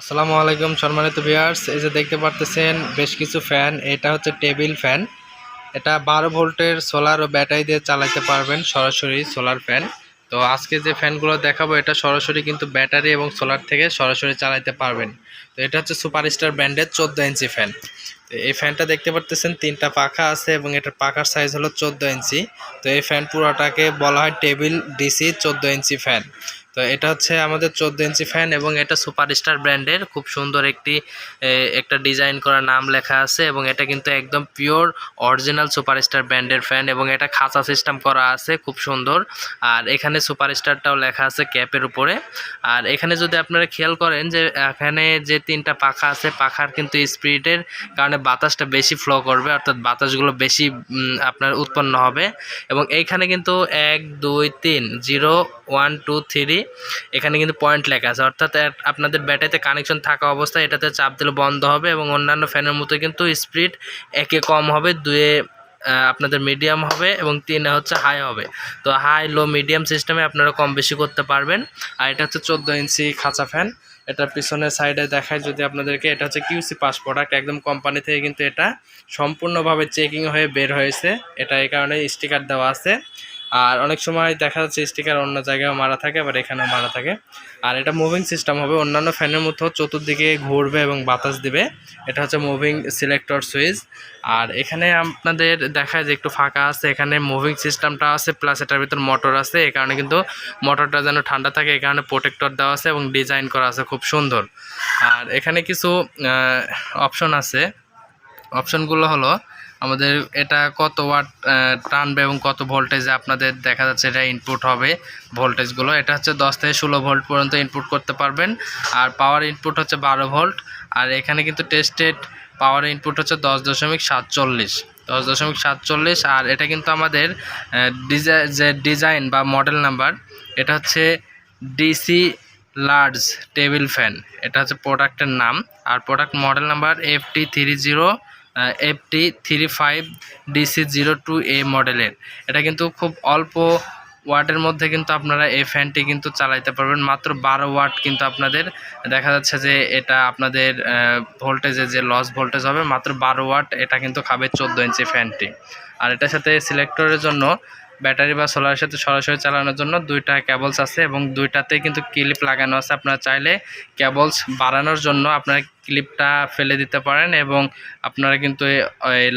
আসসালামু আলাইকুম সম্মানিত ভিউয়ার্স, এই যে দেখতে পারতেছেন বেশ কিছু ফ্যান, এটা হচ্ছে টেবিল ফ্যান। এটা বারো ভোল্টের সোলার ও ব্যাটারি দিয়ে চালাতে পারবেন সরাসরি সোলার ফ্যান। তো আজকে যে ফ্যানগুলো দেখাবো, এটা সরাসরি কিন্তু ব্যাটারি এবং সোলার থেকে সরাসরি চালাতে পারবেন। তো এটা হচ্ছে সুপারস্টার ব্র্যান্ডের চোদ্দ ইঞ্চি ফ্যান। এই ফ্যানটা দেখতে পারতেছেন, তিনটা পাখা আছে এবং এটার পাখার সাইজ হলো চোদ্দ ইঞ্চি। তো এই ফ্যান পুরোটাকে বলা হয় টেবিল ডিসি চোদ্দ ইঞ্চি ফ্যান। তো এটা হচ্ছে আমাদের চোদ্দ ইঞ্চি ফ্যান এবং এটা সুপারস্টার ব্র্যান্ডের। খুব সুন্দর একটি একটা ডিজাইন করা নাম লেখা আছে এবং এটা কিন্তু একদম পিওর অরিজিনাল সুপারস্টার ব্র্যান্ডের ফ্যান এবং এটা খাঁচা সিস্টেম করা আছে, খুব সুন্দর। আর এখানে সুপারস্টারটাও লেখা আছে ক্যাপের উপরে। আর এখানে যদি আপনারা খেয়াল করেন যে, এখানে যে তিনটা পাখা আছে, পাখার কিন্তু স্পিডের কারণে বাতাসটা বেশি ফ্লো করবে, অর্থাৎ বাতাসগুলো বেশি আপনার উৎপন্ন হবে। এবং এইখানে কিন্তু এক, দুই, তিন জিরো ওয়ান টু থ্রি এখানে কিন্তু পয়েন্ট লেখা আছে। অর্থাৎ আপনাদের ব্যাটারিতে কানেকশন থাকা অবস্থায় এটাতে চাপ দিলে বন্ধ হবে এবং অন্যান্য ফ্যানের মতো কিন্তু স্পিড একে কম হবে, দুয়ে আপনাদের মিডিয়াম হবে এবং তিনে হচ্ছে হাই হবে। তো হাই লো মিডিয়াম সিস্টেমে আপনারা কম বেশি করতে পারবেন। আর এটা হচ্ছে চোদ্দ ইঞ্চি খাঁচা ফ্যান এটার পিছনের সাইডে দেখায় যদি আপনাদেরকে, এটা হচ্ছে কিউসি পাস প্রোডাক্ট একদম কোম্পানি থেকে কিন্তু এটা সম্পূর্ণভাবে চেকিং হয়ে বের হয়েছে। এটা এই কারণে স্টিকার দেওয়া আছে। আর অনেক সময় দেখা যাচ্ছে স্টিকার অন্য জায়গায় মারা থাকে, আবার এখানেও মারা থাকে। আর এটা মুভিং সিস্টেম হবে, অন্যান্য ফ্যানের মতো চতুর্দিকে ঘুরবে এবং বাতাস দিবে। এটা হচ্ছে মুভিং সিলেক্টর সুইচ আর এখানে আপনাদের দেখায় যে একটু ফাঁকা আছে, এখানে মুভিং সিস্টেমটা আছে প্লাস এটার ভিতর মোটর আছে। এই কারণে কিন্তু মোটরটা যেন ঠান্ডা থাকে এই কারণে প্রোটেক্টর দেওয়া আছে এবং ডিজাইন করা আছে, খুব সুন্দর। আর এখানে কিছু অপশন আছে। অপশনগুলো হলো আমাদের এটা কত ওয়াট টানবে এবং কত ভোল্টেজে আপনাদের দেখা যাচ্ছে এটা ইনপুট হবে ভোল্টেজগুলো। এটা হচ্ছে দশ থেকে ষোলো ভোল্ট পর্যন্ত ইনপুট করতে পারবেন। আর পাওয়ার ইনপুট হচ্ছে বারো ভোল্ট। আর এখানে কিন্তু টেস্টেড পাওয়ার ইনপুট হচ্ছে দশ দশমিক সাতচল্লিশ। দশ দশমিক সাতচল্লিশ, আর এটা কিন্তু আমাদের ডিজাই যে ডিজাইন বা মডেল নাম্বার এটা হচ্ছে ডিসি লার্জ টেবিল ফ্যান এটা হচ্ছে প্রোডাক্টের নাম। আর product model number F T three zero F T three five DC zero two A মডেলের। এটা কিন্তু খুব অল্প ওয়াটের মধ্যে কিন্তু আপনারা এই ফ্যানটি কিন্তু চালাইতে পারবেন। মাত্র বারো ওয়াট কিন্তু আপনাদের দেখা যাচ্ছে যে এটা আপনাদের ভোল্টেজে যে লস ভোল্টেজ হবে, মাত্র বারো ওয়াট এটা কিন্তু খাবে চোদ্দ ইঞ্চি ফ্যানটি। আর এটার সাথে সিলেক্টরের জন্য, ব্যাটারি বা সোলারের সাথে সরাসরি চালানোর জন্য দুইটা কেবলস আছে এবং দুইটাতে কিন্তু ক্লিপ লাগানো আছে। আপনারা চাইলে কেবলস বাড়ানোর জন্য আপনারা ক্লিপটা ফেলে দিতে পারেন এবং আপনারা কিন্তু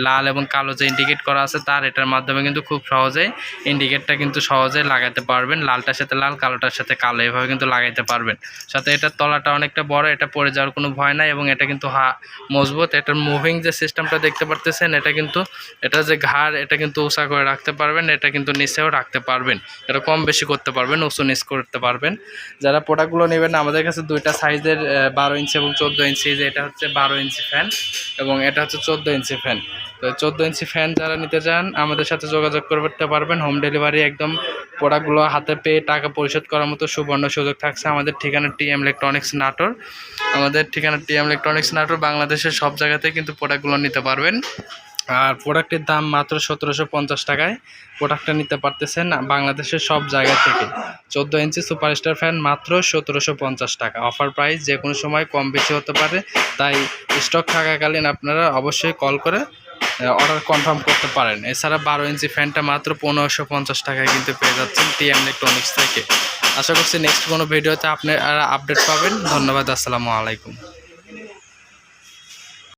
লাল এবং কালো যে ইন্ডিকেট করা আছে তার এটার মাধ্যমে কিন্তু খুব সহজেই ইন্ডিকেটটা কিন্তু সহজে লাগাতে পারবেন। লালটার সাথে লাল, কালোটার সাথে কালো, এভাবে কিন্তু লাগাইতে পারবেন। সাথে এটার তলাটা অনেকটা বড়, এটা পড়ে যাওয়ার কোনো ভয় নাই এবং এটা কিন্তু হা, মজবুত। এটার মুভিং যে সিস্টেমটা দেখতে পারতেছেন, এটা কিন্তু, এটা যে ঘাড়, এটা কিন্তু উঁচা করে রাখতে পারবেন, এটা কিন্তু নিচেও রাখতে পারবেন। এটা কম বেশি করতে পারবেন, উঁচু নিচ করতে পারবেন। যারা প্রোডাক্টগুলো নেবেন, আমাদের কাছে দুইটা সাইজের বারো ইঞ্চি এবং চোদ্দ ইঞ্চি যে এটা হচ্ছে বারো ইঞ্চি ফ্যান এবং এটা হচ্ছে চোদ্দ ইঞ্চি ফ্যান তো চোদ্দ ইঞ্চি ফ্যান যারা নিতে চান, আমাদের সাথে যোগাযোগ করতে পারবেন। হোম ডেলিভারি একদম প্রোডাক্টগুলো হাতে পেয়ে টাকা পরিশোধ করার মতো সুবর্ণ সুযোগ থাকছে আমাদের ঠিকানা টিএম ইলেকট্রনিক্স নাটোর। আমাদের ঠিকানা টিএম ইলেকট্রনিক্স নাটোর, বাংলাদেশের সব জায়গাতে কিন্তু প্রোডাক্টগুলো নিতে পারবেন। আর প্রোডাক্টের দাম মাত্র সতেরোশো পঞ্চাশ টাকায় প্রোডাক্টটা নিতে পারতেছেন বাংলাদেশের সব জায়গা থেকে। চোদ্দ ইঞ্চি সুপারস্টার ফ্যান মাত্র সতেরোশো পঞ্চাশ টাকা। অফার প্রাইস যে কোনো সময় কম বেশি হতে পারে, তাই স্টক থাকাকালীন আপনারা অবশ্যই কল করে অর্ডার কনফার্ম করতে পারেন। এছাড়া বারো ইঞ্চি ফ্যানটা মাত্র পনেরোশো পঞ্চাশ টাকায় কিন্তু পেয়ে যাচ্ছেন টিএম ইলেকট্রনিক্স থেকে। আশা করছি নেক্সট কোনো ভিডিওতে আপনারা আপডেট পাবেন। ধন্যবাদ, আসসালামু আলাইকুম।